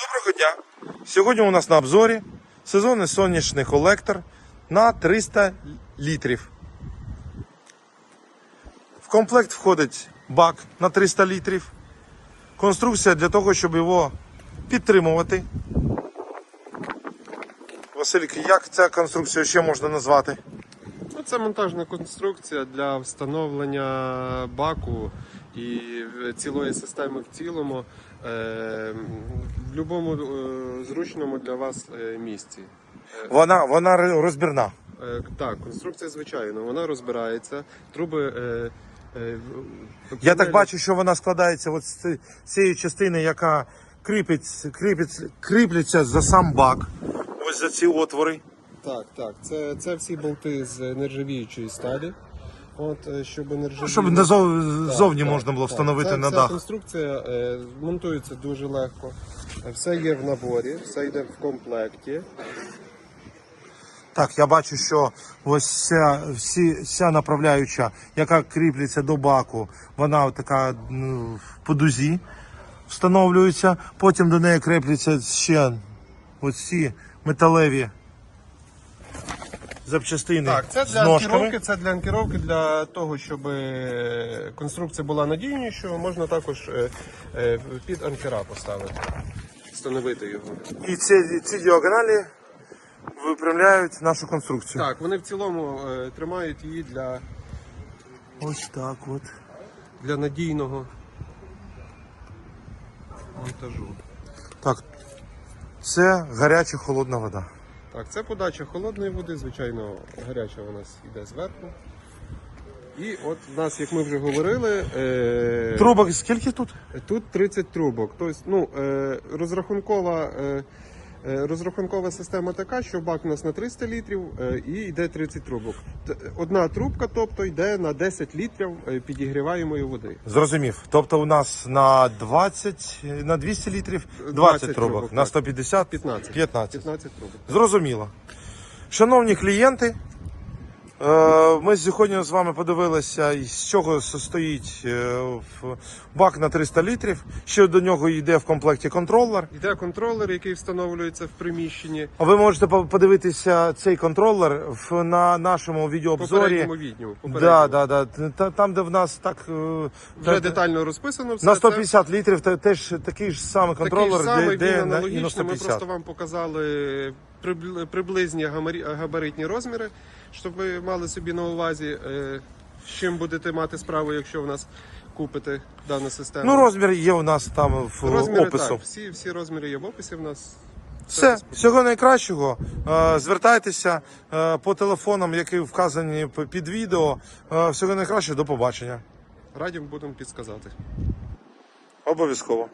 Доброго дня! Сьогодні у нас на обзорі сезонний сонячний колектор на 300 літрів. В комплект входить бак на 300 літрів. Конструкція для того, щоб його підтримувати. Васильки, як ця конструкція ще можна назвати? Це монтажна конструкція для встановлення баку і цілої системи в цілому е, в будь-якому е, зручному для вас е, місці. Вона, вона розбірна. Так, конструкція звичайно, вона розбирається. Труби. Я так бачу, що вона складається от з цієї частини, яка кріпить, кріпить, кріпляться за сам бак. Ось за ці отвори. Так, так. Це, це всі болти з нержавіючої сталі. От, е, щоб нержавію... Щоб назов... Так, ззовні так, можна було так. встановити Ця- на ця дах. конструкція е, монтується дуже легко. Все є в наборі, все йде в комплекті. Так, я бачу, що ось ця, всі, ця направляюча, яка кріпиться до баку, вона така ну, по дузі встановлюється. Потім до неї кріпляться ще оці металеві запчастини Так, це з для ножками. анкіровки, це для анкіровки, для того, щоб е, конструкція була надійнішою, можна також е, е, під анкера поставити, встановити його. І ці, ці діагоналі випрямляють нашу конструкцію. Так, вони в цілому е, тримають її для, Ось так от. для надійного монтажу. Так. Це гаряча холодна вода. Так, це подача холодної води, звичайно, гаряча у нас йде зверху. І от в нас, як ми вже говорили, е, Трубок скільки тут? тут 30 трубок. Тобто, ну, е, розрахункова, е, розрахункова система така, що бак у нас на 300 літрів е, і йде 30 трубок. Одна трубка, тобто, йде на 10 літрів е, підігріваємої води. Зрозумів. Тобто у нас на 20, на 200 літрів 20, 20 трубок, трубок, на 150 15. 15. 15 трубок. Зрозуміло. Шановні клієнти, е, ми сьогодні з вами подивилися, з чого стоїть бак на 300 літрів. Ще до нього йде в комплекті контролер. Йде контролер, який встановлюється в приміщенні. А Ви можете по- подивитися цей контролер на нашому відеообзорі. попередньому відео. Да, да, да. Там, де в нас так е, Вже та- детально розписано все. на це. 150 літрів та- теж такий ж самий Такий контролер, самий, де, де він на, і на Ми просто вам показали приблизні габаритні розміри, щоб ви мали собі на увазі, е, з чим будете мати справу, якщо в нас купите дану систему. Ну, розмір є у нас там в розміри, опису. так, всі, всі розміри є в описі в нас. Все, всього найкращого. Е, Звертайтеся е, по телефонам, які вказані під відео. Всього найкращого, до побачення. Раді будемо підсказати. Обов'язково.